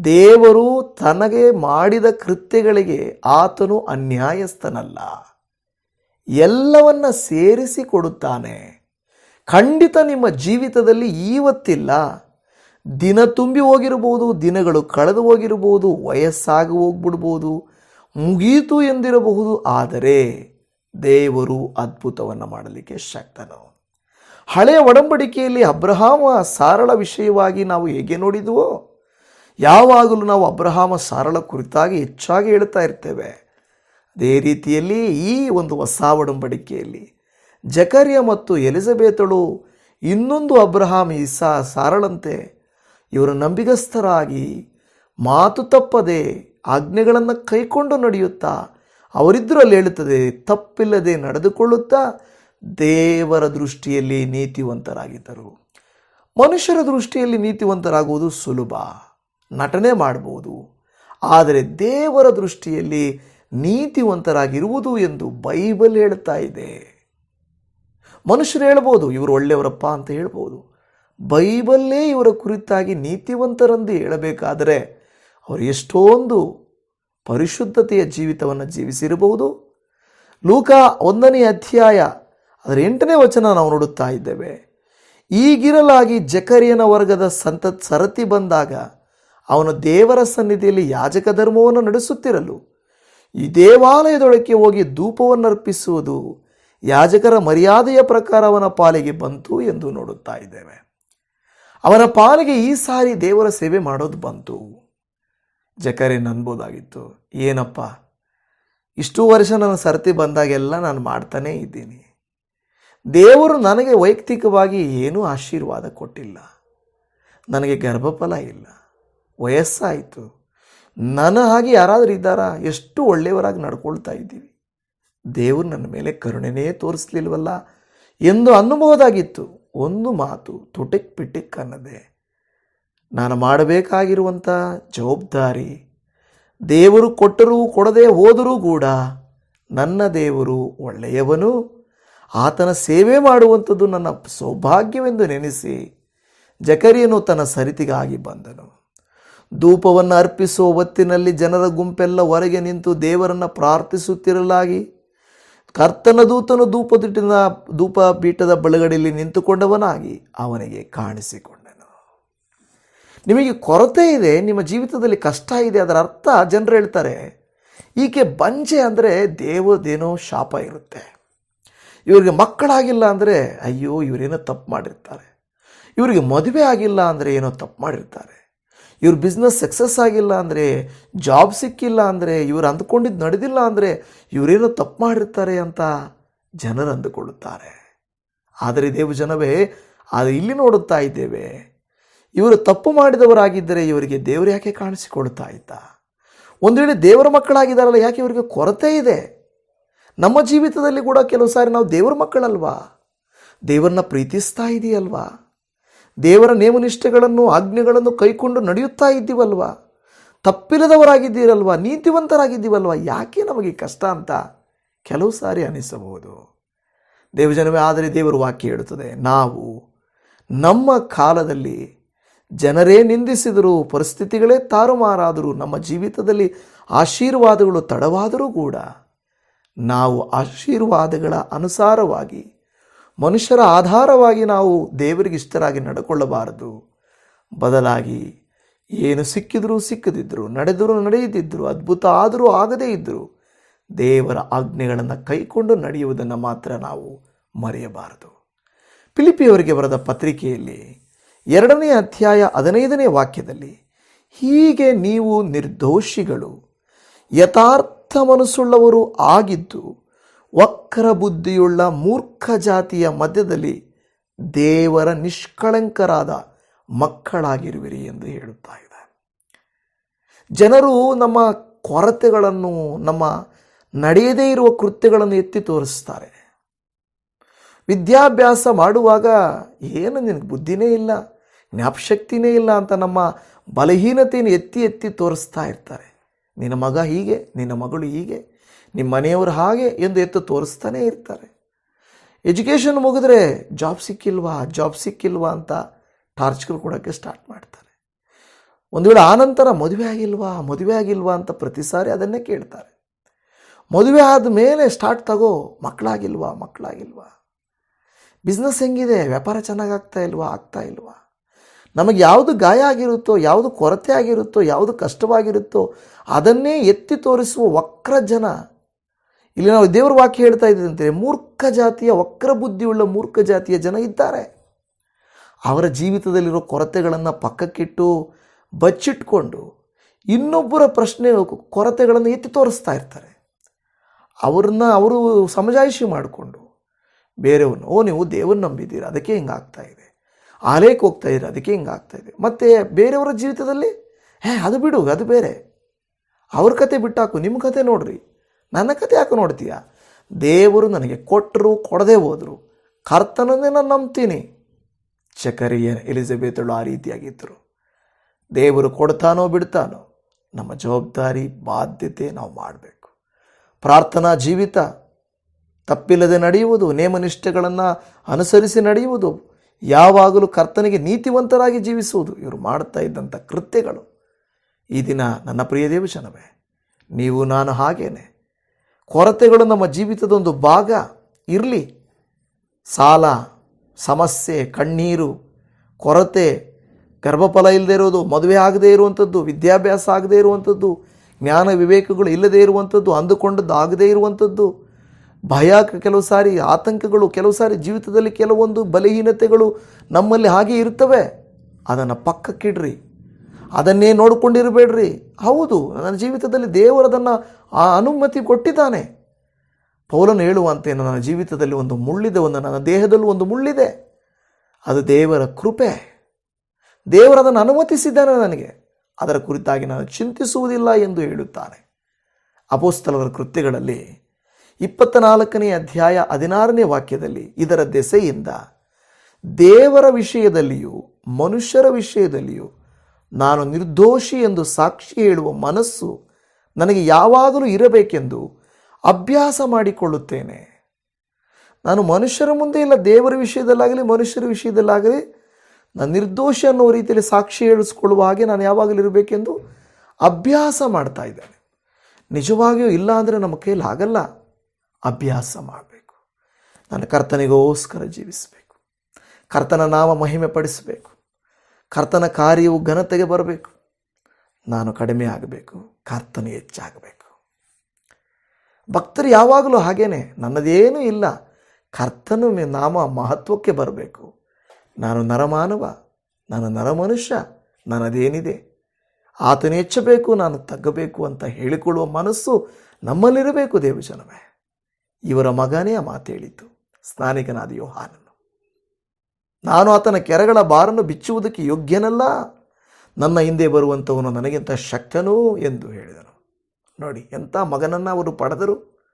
ದೇವರು ತನಗೆ ಮಾಡಿದ ಕೃತ್ಯಗಳಿಗೆ ಆತನು ಅನ್ಯಾಯಸ್ಥನಲ್ಲ. ಎಲ್ಲವನ್ನ ಸೇರಿಸಿ ಕೊಡುತ್ತಾನೆ ಖಂಡಿತ ನಿಮ್ಮ ಜೀವಿತದಲ್ಲಿ ಈವತ್ತಿಲ್ಲ. ದಿನ ತುಂಬಿ ಹೋಗಿರಬಹುದು ದಿನಗಳು ಕಳೆದು ಹೋಗಿರಬಹುದು ವಯಸ್ಸಾಗಿ ಹೋಗ್ಬಿಡ್ಬೋದು ಮುಗೀತು ಎಂದಿರಬಹುದು, ಆದರೆ ದೇವರು ಅದ್ಭುತವನ್ನು ಮಾಡಲಿಕ್ಕೆ ಶಕ್ತನು. ಹಳೆಯ ಒಡಂಬಡಿಕೆಯಲ್ಲಿ ಅಬ್ರಹಾಮ ಸಾರಳ ವಿಷಯವಾಗಿ ನಾವು ಹೇಗೆ ನೋಡಿದುವೋ, ಯಾವಾಗಲೂ ನಾವು ಅಬ್ರಹಾಮ ಸಾರಳ ಕುರಿತಾಗಿ ಹೆಚ್ಚಾಗಿ ಹೇಳ್ತಾ ಇರ್ತೇವೆ. ಅದೇ ರೀತಿಯಲ್ಲಿ ಈ ಒಂದು ಹೊಸ ಒಡಂಬಡಿಕೆಯಲ್ಲಿ ಜಕರಿಯ ಮತ್ತು ಎಲಿಜಬೆತಳು, ಇನ್ನೊಂದು ಅಬ್ರಹಾಮ್ ಇಸಾ ಸಾರಳಂತೆ, ಇವರು ನಂಬಿಗಸ್ಥರಾಗಿ ಮಾತು ತಪ್ಪದೆ ಆಜ್ಞೆಗಳನ್ನು ಕೈಕೊಂಡು ನಡೆಯುತ್ತಾ ಅವರಿದ್ದರಲ್ಲಿ ಹೇಳುತ್ತದೆ, ತಪ್ಪಿಲ್ಲದೆ ನಡೆದುಕೊಳ್ಳುತ್ತಾ ದೇವರ ದೃಷ್ಟಿಯಲ್ಲಿ ನೀತಿವಂತರಾಗಿದ್ದರು. ಮನುಷ್ಯರ ದೃಷ್ಟಿಯಲ್ಲಿ ನೀತಿವಂತರಾಗುವುದು ಸುಲಭ, ನಟನೆ ಮಾಡಬಹುದು. ಆದರೆ ದೇವರ ದೃಷ್ಟಿಯಲ್ಲಿ ನೀತಿವಂತರಾಗಿರುವುದು ಎಂದು ಬೈಬಲ್ ಹೇಳ್ತಾ ಇದೆ. ಮನುಷ್ಯರು ಹೇಳ್ಬೋದು, ಇವರು ಒಳ್ಳೆಯವರಪ್ಪ ಅಂತ ಹೇಳ್ಬೋದು. ಬೈಬಲ್ಲೇ ಇವರ ಕುರಿತಾಗಿ ನೀತಿವಂತರೆಂದು ಹೇಳಬೇಕಾದರೆ ಅವರು ಎಷ್ಟೊಂದು ಪರಿಶುದ್ಧತೆಯ ಜೀವಿತವನ್ನು ಜೀವಿಸಿರಬಹುದು. ಲೂಕ ಒಂದನೇ ಅಧ್ಯಾಯ ಅದರ ಎಂಟನೇ ವಚನ ನಾವು ನೋಡುತ್ತಾ ಇದ್ದೇವೆ. ಈಗಿರಲಾಗಿ ಜಕರಿಯನ ವರ್ಗದ ಸಂತ ಸರತಿ ಬಂದಾಗ ಅವನು ದೇವರ ಸನ್ನಿಧಿಯಲ್ಲಿ ಯಾಜಕ ಧರ್ಮವನ್ನು ನಡೆಸುತ್ತಿರಲು ಈ ದೇವಾಲಯದೊಳಕ್ಕೆ ಹೋಗಿ ಧೂಪವನ್ನು ಅರ್ಪಿಸುವುದು ಯಾಜಕರ ಮರ್ಯಾದೆಯ ಪ್ರಕಾರ ಅವನ ಪಾಲಿಗೆ ಬಂತು ಎಂದು ನೋಡುತ್ತಾ ಇದ್ದೇವೆ. ಅವನ ಪಾಲಿಗೆ ಈ ಸಾರಿ ದೇವರ ಸೇವೆ ಮಾಡೋದು ಬಂತು. ಜಕರೇನ್ ಅನ್ಬೋದಾಗಿತ್ತು. ಏನಪ್ಪ? ಇಷ್ಟು ವರ್ಷ ನನ್ನ ಸರತಿ ಬಂದಾಗೆಲ್ಲ ನಾನು ಮಾಡ್ತಾನೇ ಇದ್ದೀನಿ. ದೇವರು ನನಗೆ ವೈಯಕ್ತಿಕವಾಗಿ ಏನೂ ಆಶೀರ್ವಾದ ಕೊಟ್ಟಿಲ್ಲ. ನನಗೆ ಗರ್ಭಫಲ ಇಲ್ಲ. ವಯಸ್ಸಾಯಿತು. ನನ್ನ ಹಾಗೆ ಯಾರಾದರೂ ಇದ್ದಾರಾ? ಎಷ್ಟು ಒಳ್ಳೆಯವರಾಗಿ ನಡ್ಕೊಳ್ತಾ ಇದ್ದೀವಿ. ದೇವರು ನನ್ನ ಮೇಲೆ ಕರುಣೆನೇ ತೋರಿಸ್ಲಿಲ್ವಲ್ಲ? ಎಂದು ಅನ್ನಬಹುದಾಗಿತ್ತು. ಒಂದು ಮಾತು, ತುಟಿಕ್ ಪಿಟಿಕ್ ಅನ್ನದೆ. ನಾನು ಮಾಡಬೇಕಾಗಿರುವಂಥ ಜವಾಬ್ದಾರಿ ದೇವರು ಕೊಟ್ಟರೂ ಕೊಡದೆ ಹೋದರೂ ಕೂಡ ನನ್ನ ದೇವರು ಒಳ್ಳೆಯವನು. ಆತನ ಸೇವೆ ಮಾಡುವಂಥದ್ದು ನನ್ನ ಸೌಭಾಗ್ಯವೆಂದು ನೆನೆಸಿ ಜಕರಿಯನು ತನ್ನ ಸರಿತಿಗಾಗಿ ಬಂದನು. ಧೂಪವನ್ನು ಅರ್ಪಿಸುವ ಹೊತ್ತಿನಲ್ಲಿ ಜನರ ಗುಂಪೆಲ್ಲ ಹೊರಗೆ ನಿಂತು ದೇವರನ್ನು ಪ್ರಾರ್ಥಿಸುತ್ತಿರಲಾಗಿ ಕರ್ತನ ದೂತನು ಧೂಪದಿಟ್ಟಿನ ಧೂಪ ಪೀಠದ ಬಳಗಡೆಯಲ್ಲಿ ನಿಂತುಕೊಂಡವನಾಗಿ ಅವನಿಗೆ ಕಾಣಿಸಿಕೊಂಡನು. ನಿಮಗೆ ಕೊರತೆ ಇದೆ, ನಿಮ್ಮ ಜೀವಿತದಲ್ಲಿ ಕಷ್ಟ ಇದೆ ಅದರ ಅರ್ಥ ಜನರು ಹೇಳ್ತಾರೆ. ಈಕೆ ಬಂಜೆ ಅಂದರೆ ದೇವದೇನೋ ಶಾಪ ಇರುತ್ತೆ. ಇವರಿಗೆ ಮಕ್ಕಳಾಗಿಲ್ಲ ಅಂದರೆ ಅಯ್ಯೋ, ಇವರೇನೋ ತಪ್ಪು ಮಾಡಿರ್ತಾರೆ. ಇವರಿಗೆ ಮದುವೆ ಆಗಿಲ್ಲ ಅಂದರೆ ಏನೋ ತಪ್ಪು ಮಾಡಿರ್ತಾರೆ. ಇವ್ರ ಬಿಸ್ನೆಸ್ ಸಕ್ಸಸ್ ಆಗಿಲ್ಲ ಅಂದರೆ ಜಾಬ್ ಸಿಕ್ಕಿಲ್ಲ ಅಂದರೆ, ಇವರು ಅಂದ್ಕೊಂಡಿದ್ದು ನಡೆದಿಲ್ಲ ಅಂದರೆ ಇವರೇನೋ ತಪ್ಪು ಮಾಡಿರ್ತಾರೆ ಅಂತ ಜನರು ಅಂದುಕೊಳ್ಳುತ್ತಾರೆ. ಆದರೆ ದೇವ ಜನವೇ ಅದು ಇಲ್ಲಿ ನೋಡುತ್ತಾ ಇದ್ದೇವೆ. ಇವರು ತಪ್ಪು ಮಾಡಿದವರಾಗಿದ್ದರೆ ಇವರಿಗೆ ದೇವರು ಯಾಕೆ ಕಾಣಿಸಿಕೊಳ್ತಾ ಇದ್ದ? ಒಂದು ವೇಳೆ ದೇವರ ಮಕ್ಕಳಾಗಿದ್ದಾರಲ್ಲ, ಯಾಕೆ ಇವರಿಗೆ ಕೊರತೆ ಇದೆ? ನಮ್ಮ ಜೀವಿತದಲ್ಲಿ ಕೂಡ ಕೆಲವು ಸಾರಿ ನಾವು ದೇವರ ಮಕ್ಕಳಲ್ವಾ? ದೇವರನ್ನ ಪ್ರೀತಿಸ್ತಾ ಇದೆಯಲ್ವಾ? ದೇವರ ನೇಮನಿಷ್ಠೆಗಳನ್ನು, ಆಜ್ಞೆಗಳನ್ನು ಕೈಕೊಂಡು ನಡೆಯುತ್ತಾ ಇದ್ದೀವಲ್ವಾ? ತಪ್ಪಿಲ್ಲದವರಾಗಿದ್ದೀರಲ್ವಾ? ನೀತಿವಂತರಾಗಿದ್ದೀವಲ್ವಾ? ಯಾಕೆ ನಮಗೆ ಕಷ್ಟ ಅಂತ ಕೆಲವು ಸಾರಿ ಅನಿಸಬಹುದು. ದೇವಜನವೇ, ಆದರೆ ದೇವರು ವಾಕ್ಯ ಹೇಳುತ್ತದೆ, ನಾವು ನಮ್ಮ ಕಾಲದಲ್ಲಿ ಜನರೇ ನಿಂದಿಸಿದರು, ಪರಿಸ್ಥಿತಿಗಳೇ ತಾರುಮಾರಾದರೂ, ನಮ್ಮ ಜೀವಿತದಲ್ಲಿ ಆಶೀರ್ವಾದಗಳು ತಡವಾದರೂ ಕೂಡ ನಾವು ಆಶೀರ್ವಾದಗಳ ಅನುಸಾರವಾಗಿ, ಮನುಷ್ಯರ ಆಧಾರವಾಗಿ ನಾವು ದೇವರಿಗೆ ಇಷ್ಟರಾಗಿ ನಡ್ಕೊಳ್ಳಬಾರದು. ಬದಲಾಗಿ ಏನು ಸಿಕ್ಕಿದರೂ ಸಿಕ್ಕದಿದ್ದರು ನಡೆದರೂ ನಡೆಯದಿದ್ದರು ಅದ್ಭುತ ಆದರೂ ಆಗದೇ ಇದ್ದರು ದೇವರ ಆಜ್ಞೆಗಳನ್ನು ಕೈಕೊಂಡು ನಡೆಯುವುದನ್ನು ಮಾತ್ರ ನಾವು ಮರೆಯಬಾರದು. ಪಿಲಿಪಿಯವರಿಗೆ ಬರೆದ ಪತ್ರಿಕೆಯಲ್ಲಿ ಎರಡನೇ ಅಧ್ಯಾಯ ಹದಿನೈದನೇ ವಾಕ್ಯದಲ್ಲಿ ಹೀಗೆ ನೀವು ನಿರ್ದೋಷಿಗಳು, ಯಥಾರ್ಥ ಮನಸ್ಸುಳ್ಳವರು ಆಗಿದ್ದು, ವಕ್ರ ಬುದ್ಧಿಯುಳ್ಳ ಮೂರ್ಖ ಜಾತಿಯ ಮಧ್ಯದಲ್ಲಿ ದೇವರ ನಿಷ್ಕಳಂಕರಾದ ಮಕ್ಕಳಾಗಿರುವಿರಿ ಎಂದು ಹೇಳುತ್ತಾ ಇದೆ ಜನರು ನಮ್ಮ ಕೊರತೆಗಳನ್ನು, ನಮ್ಮ ನಡೆಯದೇ ಇರುವ ಕೃತ್ಯಗಳನ್ನು ಎತ್ತಿ ತೋರಿಸ್ತಾರೆ. ವಿದ್ಯಾಭ್ಯಾಸ ಮಾಡುವಾಗ ಏನು ನಿನಗೆ ಬುದ್ಧಿನೇ ಇಲ್ಲ. ಜ್ಞಾಪಶಕ್ತಿನೇ ಇಲ್ಲ ಅಂತ ನಮ್ಮ ಬಲಹೀನತೆಯನ್ನು ಎತ್ತಿ ಎತ್ತಿ ತೋರಿಸ್ತಾ ಇರ್ತಾರೆ. ನಿನ್ನ ಮಗ ಹೀಗೆ, ನಿನ್ನ ಮಗಳು ಹೀಗೆ ನಿಮ್ಮ ಮನೆಯವರು ಹಾಗೆ ಎಂದು ಎತ್ತು ತೋರಿಸ್ತಾನೇ ಇರ್ತಾರೆ. ಎಜುಕೇಷನ್ ಮುಗಿದ್ರೆ ಜಾಬ್ ಸಿಕ್ಕಿಲ್ವಾ ಜಾಬ್ ಸಿಕ್ಕಿಲ್ವಾ ಅಂತ ಟಾರ್ಚ್ಗಳು ಕೊಡೋಕ್ಕೆ ಸ್ಟಾರ್ಟ್ ಮಾಡ್ತಾರೆ. ಒಂದು ವೇಳೆ ಆನಂತರ ಮದುವೆ ಆಗಿಲ್ವಾ ಮದುವೆ ಆಗಿಲ್ವಾ ಅಂತ ಪ್ರತಿ ಸಾರಿ ಅದನ್ನೇ ಕೇಳ್ತಾರೆ. ಮದುವೆ ಆದ ಮೇಲೆ ಸ್ಟಾರ್ಟ್ ತಗೋ, ಮಕ್ಕಳಾಗಿಲ್ವಾ ಮಕ್ಕಳಾಗಿಲ್ವಾ? ಬಿಸ್ನೆಸ್ ಹೆಂಗಿದೆ? ವ್ಯಾಪಾರ ಚೆನ್ನಾಗಿ ಆಗ್ತಾ ಇಲ್ವಾ ಆಗ್ತಾ ಇಲ್ವಾ? ನಮಗೆ ಯಾವುದು ಗಾಯ ಆಗಿರುತ್ತೋ, ಯಾವುದು ಕೊರತೆ ಆಗಿರುತ್ತೋ, ಯಾವುದು ಕಷ್ಟವಾಗಿರುತ್ತೋ, ಅದನ್ನೇ ಎತ್ತಿ ತೋರಿಸುವ ವಕ್ರ ಜನ. ಇಲ್ಲಿ ನಾವು ದೇವರ ವಾಕ್ಯ ಹೇಳ್ತಾ ಇದ್ದಂತೆ ಮೂರ್ಖ ಜಾತಿಯ ವಕ್ರ ಬುದ್ಧಿಯುಳ್ಳ ಮೂರ್ಖ ಜಾತಿಯ ಜನ ಇದ್ದಾರೆ. ಅವರ ಜೀವಿತದಲ್ಲಿರೋ ಕೊರತೆಗಳನ್ನು ಪಕ್ಕಕ್ಕಿಟ್ಟು ಬಚ್ಚಿಟ್ಕೊಂಡು ಇನ್ನೊಬ್ಬರ ಪ್ರಶ್ನೆ ಕೊರತೆಗಳನ್ನು ಎತ್ತಿ ತೋರಿಸ್ತಾ ಇರ್ತಾರೆ. ಅವ್ರನ್ನ ಅವರು ಸಮಜಾಯಿಷಿ ಮಾಡಿಕೊಂಡು, ಬೇರೆಯವ್ರನ್ನ, ಓ ನೀವು ದೇವ್ರನ್ನ ನಂಬಿದ್ದೀರಿ, ಅದಕ್ಕೆ ಹಿಂಗಾಗ್ತಾ ಇದೆ. ಆಲಯಕ್ಕೆ ಹೋಗ್ತಾ ಇದ್ದೀರ. ಅದಕ್ಕೆ ಹಿಂಗಾಗ್ತಾ ಇದೆ. ಮತ್ತು ಬೇರೆಯವರ ಜೀವಿತದಲ್ಲಿ, ಹೇ, ಅದು ಬಿಡು, ಅದು ಬೇರೆ. ಅವ್ರ ಕತೆ ಬಿಟ್ಟಾಕು, ನಿಮ್ಮ ಕತೆ ನೋಡ್ರಿ. ನನ್ನ ಕತೆ ಯಾಕೆ ನೋಡ್ತೀಯ? ದೇವರು ನನಗೆ ಕೊಟ್ಟರು, ಕೊಡದೆ ಹೋದರು. ಕರ್ತನನ್ನೇ ನಾನು ನಂಬ್ತೀನಿ. ಚಕರಿಯ ಎಲಿಜಬೆತಳು ಆ ರೀತಿಯಾಗಿದ್ದರು. ದೇವರು ಕೊಡ್ತಾನೋ ಬಿಡ್ತಾನೋ, ನಮ್ಮ ಜವಾಬ್ದಾರಿ, ಬಾಧ್ಯತೆ ನಾವು ಮಾಡಬೇಕು. ಪ್ರಾರ್ಥನಾ ಜೀವಿತ, ತಪ್ಪಿಲ್ಲದೆ ನಡೆಯುವುದು, ನೇಮನಿಷ್ಠೆಗಳನ್ನು ಅನುಸರಿಸಿ ನಡೆಯುವುದು ಯಾವಾಗಲೂ ಕರ್ತನಿಗೆ ನೀತಿವಂತರಾಗಿ ಜೀವಿಸುವುದು. ಇವರು ಮಾಡ್ತಾ ಇದ್ದಂಥ ಕೃತ್ಯಗಳು. ಈ ದಿನ ನನ್ನ ಪ್ರಿಯ ದೇವಜನವೇ, ನೀವು ನಾನು ಹಾಗೇನೆ. ಕೊರತೆಗಳು ನಮ್ಮ ಜೀವಿತದ ಒಂದು ಭಾಗ. ಇರಲಿ. ಸಾಲ, ಸಮಸ್ಯೆ, ಕಣ್ಣೀರು, ಕೊರತೆ, ಗರ್ಭಫಲ ಇಲ್ಲದೆ ಇರೋದು ಮದುವೆ ಆಗದೇ ಇರುವಂಥದ್ದು, ವಿದ್ಯಾಭ್ಯಾಸ ಆಗದೇ ಇರುವಂಥದ್ದು, ಜ್ಞಾನ ವಿವೇಕಗಳು ಇಲ್ಲದೇ ಇರುವಂಥದ್ದು, ಅಂದುಕೊಂಡದ್ದು ಆಗದೇ ಇರುವಂಥದ್ದು ಭಯ ಕೆಲವು ಸಾರಿ, ಆತಂಕಗಳು, ಕೆಲವು ಸಾರಿ ಜೀವಿತದಲ್ಲಿ ಕೆಲವೊಂದು ಬಲಹೀನತೆಗಳು ನಮ್ಮಲ್ಲಿ ಹಾಗೆ ಇರ್ತವೆ ಅದನ್ನು ಪಕ್ಕಕ್ಕಿಡ್ರಿ. ಅದನ್ನೇ ನೋಡಿಕೊಂಡಿರಬೇಡ್ರಿ. ಹೌದು, ನನ್ನ ಜೀವಿತದಲ್ಲಿ ದೇವರದನ್ನು ಆ ಅನುಮತಿ ಕೊಟ್ಟಿದ್ದಾನೆ. ಪೌಲನು ಹೇಳುವಂತೆ, ನನ್ನ ಜೀವಿತದಲ್ಲಿ ಒಂದು ಮುಳ್ಳಿದೆ, ಒಂದು ನನ್ನ ದೇಹದಲ್ಲೂ ಒಂದು ಮುಳ್ಳಿದೆ. ಅದು ದೇವರ ಕೃಪೆ. ದೇವರದನ್ನು ಅನುಮತಿಸಿದ್ದಾನೆ ನನಗೆ. ಅದರ ಕುರಿತಾಗಿ ನಾನು ಚಿಂತಿಸುವುದಿಲ್ಲ ಎಂದು ಹೇಳುತ್ತಾನೆ. ಅಪೋಸ್ತಲರ ಕೃತ್ಯಗಳಲ್ಲಿ ಇಪ್ಪತ್ತ ನಾಲ್ಕನೇ ಅಧ್ಯಾಯ ಹದಿನಾರನೇ ವಾಕ್ಯದಲ್ಲಿ ಇದರ ದೆಸೆಯಿಂದ ದೇವರ ವಿಷಯದಲ್ಲಿಯೂ ಮನುಷ್ಯರ ವಿಷಯದಲ್ಲಿಯೂ ನಾನು ನಿರ್ದೋಷಿ ಎಂದು ಸಾಕ್ಷಿ ಹೇಳುವ ಮನಸ್ಸು ನನಗೆ ಯಾವಾಗಲೂ ಇರಬೇಕೆಂದು ಅಭ್ಯಾಸ ಮಾಡಿಕೊಳ್ಳುತ್ತೇನೆ. ನಾನು ಮನುಷ್ಯರ ಮುಂದೆ ಇಲ್ಲ, ದೇವರ ವಿಷಯದಲ್ಲಾಗಲಿ, ಮನುಷ್ಯರ ವಿಷಯದಲ್ಲಾಗಲಿ, ನಾನು ನಿರ್ದೋಷಿ ಅನ್ನೋ ರೀತಿಯಲ್ಲಿ ಸಾಕ್ಷಿ ಹೇಳಿಸ್ಕೊಳ್ಳುವ ಹಾಗೆ ನಾನು ಯಾವಾಗಲೂ ಇರಬೇಕೆಂದು ಅಭ್ಯಾಸ ಮಾಡ್ತಾ ಇದ್ದೇನೆ. ನಿಜವಾಗಿಯೂ ಇಲ್ಲ ಅಂದರೆ ನಮ್ಮ ಕೈಯಲ್ಲಿ ಆಗಲ್ಲ ಅಭ್ಯಾಸ ಮಾಡಬೇಕು. ನಾನು ಕರ್ತನಿಗೋಸ್ಕರ ಜೀವಿಸಬೇಕು. ಕರ್ತನ ನಾಮ ಮಹಿಮೆ ಪಡಿಸಬೇಕು ಕರ್ತನ ಕಾರ್ಯವು ಘನತೆಗೆ ಬರಬೇಕು. ನಾನು ಕಡಿಮೆ ಆಗಬೇಕು. ಕರ್ತನು ಹೆಚ್ಚಾಗಬೇಕು. ಭಕ್ತರು ಯಾವಾಗಲೂ ಹಾಗೇನೆ, ನನ್ನದೇನೂ ಇಲ್ಲ. ಕರ್ತನು ನಾಮ ಮಹತ್ವಕ್ಕೆ ಬರಬೇಕು. ನಾನು ನರಮಾನವ. ನಾನು ನರಮನುಷ್ಯ. ನನ್ನದೇನಿದೆ? ಆತನು ಹೆಚ್ಚಬೇಕು, ನಾನು ತಗ್ಗಬೇಕು ಅಂತ ಹೇಳಿಕೊಳ್ಳುವ ಮನಸ್ಸು ನಮ್ಮಲ್ಲಿರಬೇಕು ದೇವಜನವೇ. ಇವರ ಮಗನೇ ಆ ಮಾತು ಹೇಳಿದ್ದು. ಸ್ನಾನಿಕನಾದ ಯೋಹಾನನು. ನಾನು ಆತನ ಕೆರೆಗಳ ಬಾರನ್ನು ಬಿಚ್ಚುವುದಕ್ಕೆ ಯೋಗ್ಯನಲ್ಲ. ನನ್ನ ಹಿಂದೆ ಬರುವಂಥವನು ನನಗಿಂತ ಶಕ್ತನೂ ಎಂದು ಹೇಳಿದನು. ನೋಡಿ, ಎಂಥ ಮಗನನ್ನು ಅವರು ಪಡೆದರು.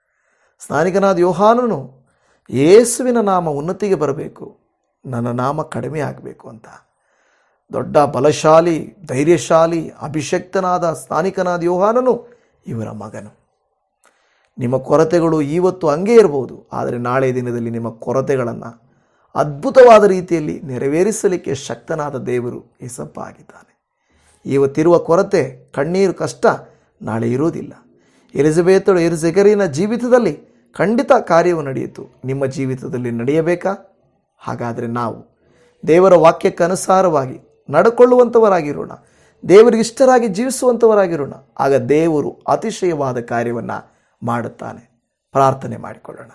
ಸ್ನಾನಿಕನಾದ ಯೋಹಾನನು, ಯೇಸುವಿನ ನಾಮ ಉನ್ನತಿಗೆ ಬರಬೇಕು. ನನ್ನ ನಾಮ ಕಡಿಮೆ ಆಗಬೇಕು ಅಂತ. ದೊಡ್ಡ ಬಲಶಾಲಿ, ಧೈರ್ಯಶಾಲಿ, ಅಭಿಷಕ್ತನಾದ ಸ್ನಾನಿಕನಾದ ಯೋಹಾನನು ಇವರ ಮಗನು. ನಿಮ್ಮ ಕೊರತೆಗಳು ಇವತ್ತು ಹಂಗೆ ಇರಬಹುದು ಆದರೆ ನಾಳೆ ದಿನದಲ್ಲಿ ನಿಮ್ಮ ಕೊರತೆಗಳನ್ನು ಅದ್ಭುತವಾದ ರೀತಿಯಲ್ಲಿ ನೆರವೇರಿಸಲಿಕ್ಕೆ ಶಕ್ತನಾದ ದೇವರು ಏಸಪ್ಪ ಆಗಿದ್ದಾನೆ. ಇವತ್ತಿರುವ ಕೊರತೆ, ಕಣ್ಣೀರು ಕಷ್ಟ ನಾಳೆ ಇರುವುದಿಲ್ಲ. ಎಲಿಜಬೇತಳು ಎರಿಜೆಗರಿನ ಜೀವಿತದಲ್ಲಿ ಖಂಡಿತ ಕಾರ್ಯವು ನಡೆಯಿತು. ನಿಮ್ಮ ಜೀವಿತದಲ್ಲಿ ನಡೆಯಬೇಕಾ? ಹಾಗಾದರೆ ನಾವು ದೇವರ ವಾಕ್ಯಕ್ಕನುಸಾರವಾಗಿ ನಡ್ಕೊಳ್ಳುವಂಥವರಾಗಿರೋಣ ದೇವರಿಗೆ ಇಷ್ಟರಾಗಿ ಜೀವಿಸುವಂಥವರಾಗಿರೋಣ ಆಗ ದೇವರು ಅತಿಶಯವಾದ ಕಾರ್ಯವನ್ನು ಮಾಡುತ್ತಾನೆ. ಪ್ರಾರ್ಥನೆ ಮಾಡಿಕೊಳ್ಳೋಣ.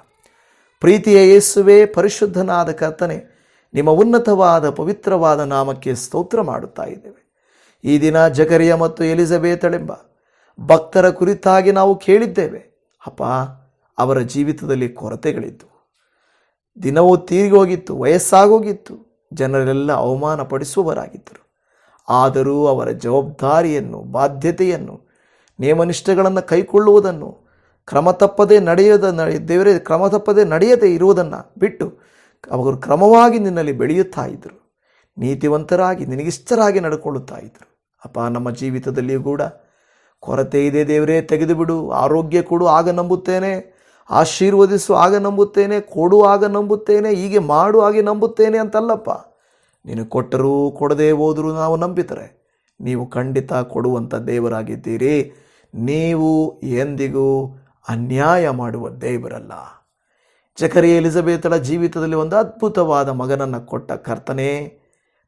ಪ್ರೀತಿಯ ಯೇಸುವೆ, ಪರಿಶುದ್ಧನಾದ ಕರ್ತನೆ, ನಿಮ್ಮ ಉನ್ನತವಾದ ಪವಿತ್ರವಾದ ನಾಮಕ್ಕೆ ಸ್ತೋತ್ರ ಮಾಡುತ್ತಾ ಇದ್ದೇವೆ. ಈ ದಿನ ಜಕರಿಯ ಮತ್ತು ಎಲಿಜಬೇತಳೆಂಬ ಭಕ್ತರ ಕುರಿತಾಗಿ ನಾವು ಕೇಳಿದ್ದೇವೆ. ಅಪ್ಪ, ಅವರ ಜೀವಿತದಲ್ಲಿ ಕೊರತೆಗಳಿದ್ದು, ದಿನವೂ ತೀರಿಗೋಗಿತ್ತು ವಯಸ್ಸಾಗೋಗಿತ್ತು, ಜನರೆಲ್ಲ ಅವಮಾನ ಪಡಿಸುವವರಾಗಿದ್ದರು ಆದರೂ ಅವರ ಜವಾಬ್ದಾರಿಯನ್ನು, ಬಾಧ್ಯತೆಯನ್ನು, ನಿಯಮನಿಷ್ಠೆಗಳನ್ನು ಕೈಕೊಳ್ಳುವುದನ್ನು ಕ್ರಮ ತಪ್ಪದೆ ನಡೆಯದ ನಡೆ- ದೇವರೇ, ಕ್ರಮ ತಪ್ಪದೆ ನಡೆಯದೇ ಇರುವುದನ್ನು ಬಿಟ್ಟು ಅವರು ಕ್ರಮವಾಗಿ ನಿನ್ನಲ್ಲಿ ಬೆಳೆಯುತ್ತಾ ಇದ್ದರು ನೀತಿವಂತರಾಗಿ ನಿನಗಿಷ್ಟರಾಗಿ ನಡ್ಕೊಳ್ಳುತ್ತಾ ಇದ್ದರು ಅಪ್ಪ, ನಮ್ಮ ಜೀವಿತದಲ್ಲಿಯೂ ಕೂಡ ಕೊರತೆ ಇದೆ ದೇವರೇ, ತೆಗೆದುಬಿಡು. ಆರೋಗ್ಯ ಕೊಡು, ಆಗ ನಂಬುತ್ತೇನೆ. ಆಶೀರ್ವದಿಸು, ಆಗ ನಂಬುತ್ತೇನೆ. ಕೊಡು, ಆಗ ನಂಬುತ್ತೇನೆ. ಹೀಗೆ ಮಾಡು, ಹಾಗೆ ನಂಬುತ್ತೇನೆ ಅಂತಲ್ಲಪ್ಪ. ನೀನು ಕೊಟ್ಟರೂ ಕೊಡದೇ ಹೋದರೂ ನಾವು ನಂಬಿತರೆ. ನೀವು ಖಂಡಿತ ಕೊಡುವಂಥ ದೇವರಾಗಿದ್ದೀರಿ. ನೀವು ಎಂದಿಗೂ ಅನ್ಯಾಯ ಮಾಡುವ ದೇವರಲ್ಲ. ಜಕರಿ ಎಲಿಜಬೆತಳ ಜೀವಿತದಲ್ಲಿ ಒಂದು ಅದ್ಭುತವಾದ ಮಗನನ್ನು ಕೊಟ್ಟ ಕರ್ತನೆ,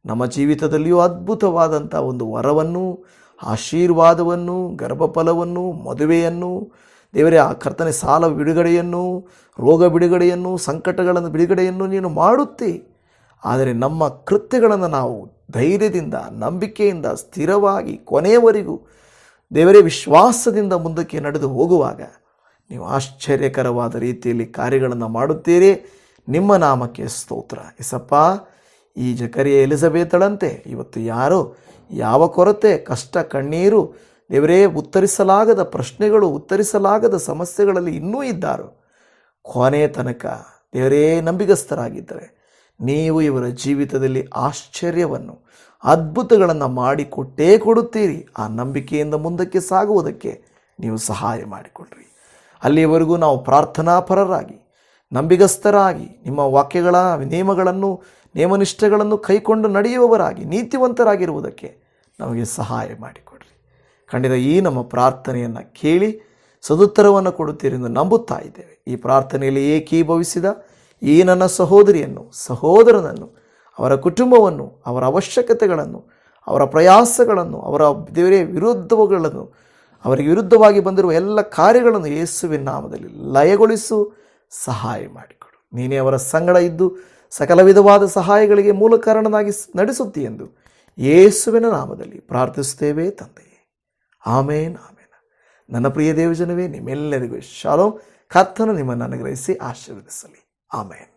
ನಮ್ಮ ಜೀವಿತದಲ್ಲಿಯೂ ಅದ್ಭುತವಾದಂಥ ಒಂದು ವರವನ್ನು, ಆಶೀರ್ವಾದವನ್ನು, ಗರ್ಭಫಲವನ್ನು, ಮದುವೆಯನ್ನು, ದೇವರೇ ಆ ಕರ್ತನೆ ಸಾಲ ಬಿಡುಗಡೆಯನ್ನು, ರೋಗ ಬಿಡುಗಡೆಯನ್ನು, ಸಂಕಟಗಳನ್ನು ಬಿಡುಗಡೆಯನ್ನು ನೀನು ಮಾಡುತ್ತಿ. ಆದರೆ ನಮ್ಮ ಕೃತ್ಯಗಳನ್ನು ನಾವು ಧೈರ್ಯದಿಂದ, ನಂಬಿಕೆಯಿಂದ, ಸ್ಥಿರವಾಗಿ ಕೊನೆಯವರೆಗೂ ದೇವರೇ ವಿಶ್ವಾಸದಿಂದ ಮುಂದಕ್ಕೆ ನಡೆದು ಹೋಗುವಾಗ ನೀವು ಆಶ್ಚರ್ಯಕರವಾದ ರೀತಿಯಲ್ಲಿ ಕಾರ್ಯಗಳನ್ನು ಮಾಡುತ್ತೀರಿ. ನಿಮ್ಮ ನಾಮಕ್ಕೆ ಸ್ತೋತ್ರ. ಎಸಪ್ಪ ಈ ಜಕರಿಯ ಎಲಿಸಬೇತಳಂತೆ ಇವತ್ತು ಯಾರು, ಯಾವ ಕೊರತೆ, ಕಷ್ಟ, ಕಣ್ಣೀರು, ದೇವರೇ, ಉತ್ತರಿಸಲಾಗದ ಪ್ರಶ್ನೆಗಳು, ಉತ್ತರಿಸಲಾಗದ ಸಮಸ್ಯೆಗಳಲ್ಲಿ ಇನ್ನೂ ಇದ್ದಾರೋ? ಕೊನೆ ತನಕ ದೇವರೇ, ನಂಬಿಗಸ್ಥರಾಗಿದ್ದರೆ ನೀವು ಇವರ ಜೀವಿತದಲ್ಲಿ ಆಶ್ಚರ್ಯವನ್ನು, ಅದ್ಭುತಗಳನ್ನು ಮಾಡಿಕೊಟ್ಟೇ ಕೊಡುತ್ತೀರಿ. ಆ ನಂಬಿಕೆಯಿಂದ ಮುಂದಕ್ಕೆ ಸಾಗುವುದಕ್ಕೆ ನೀವು ಸಹಾಯ ಮಾಡಿಕೊಡ್ರಿ. ಅಲ್ಲಿಯವರೆಗೂ ನಾವು ಪ್ರಾರ್ಥನಾಪರರಾಗಿ ನಂಬಿಗಸ್ತರಾಗಿ ನಿಮ್ಮ ವಾಕ್ಯಗಳ ನಿಯಮಗಳನ್ನು ನೇಮನಿಷ್ಠೆಗಳನ್ನು ಕೈಕೊಂಡು ನಡೆಯುವವರಾಗಿ, ನೀತಿವಂತರಾಗಿರುವುದಕ್ಕೆ ನಮಗೆ ಸಹಾಯ ಮಾಡಿಕೊಡ್ರಿ. ಖಂಡಿತ ಈ ನಮ್ಮ ಪ್ರಾರ್ಥನೆಯನ್ನು ಕೇಳಿ ಸದುತ್ತರವನ್ನು ಕೊಡುತ್ತೀರಿ ಎಂದು ನಂಬುತ್ತಾ ಇದ್ದೇವೆ. ಈ ಪ್ರಾರ್ಥನೆಯಲ್ಲಿ ಏಕೀಭವಿಸಿದ ಈ ನನ್ನ ಸಹೋದರಿಯನ್ನು, ಸಹೋದರನನ್ನು, ಅವರ ಕುಟುಂಬವನ್ನು, ಅವರ ಅವಶ್ಯಕತೆಗಳನ್ನು, ಅವರ ಪ್ರಯಾಸಗಳನ್ನು, ಅವರ ದೇವರೇ ವಿರುದ್ಧಗಳನ್ನು ಅವರಿಗೆ ವಿರುದ್ಧವಾಗಿ ಬಂದಿರುವ ಎಲ್ಲ ಕಾರ್ಯಗಳನ್ನು ಯೇಸುವಿನ ನಾಮದಲ್ಲಿ ಲಯಗೊಳಿಸು, ಸಹಾಯ ಮಾಡಿಕೊಡು. ನೀನೇ ಅವರ ಸಂಗಡ ಇದ್ದು ಸಕಲ ವಿಧವಾದ ಸಹಾಯಗಳಿಗೆ ಮೂಲ ಕಾರಣನಾಗಿ ನಡೆಸುತ್ತಿ ಎಂದು ಯೇಸುವಿನ ನಾಮದಲ್ಲಿ ಪ್ರಾರ್ಥಿಸುತ್ತೇವೆ ತಂದೆಯೇ ಆಮೇನ್, ಆಮೇನ. ನನ್ನ ಪ್ರಿಯ ದೇವಜನವೇ, ನಿಮ್ಮೆಲ್ಲರಿಗೂ ಶಾಲೋ ಕರ್ತನು ನಿಮ್ಮನ್ನು ಅನುಗ್ರಹಿಸಿ ಆಶೀರ್ವದಿಸಲಿ. ಆಮೇನ್.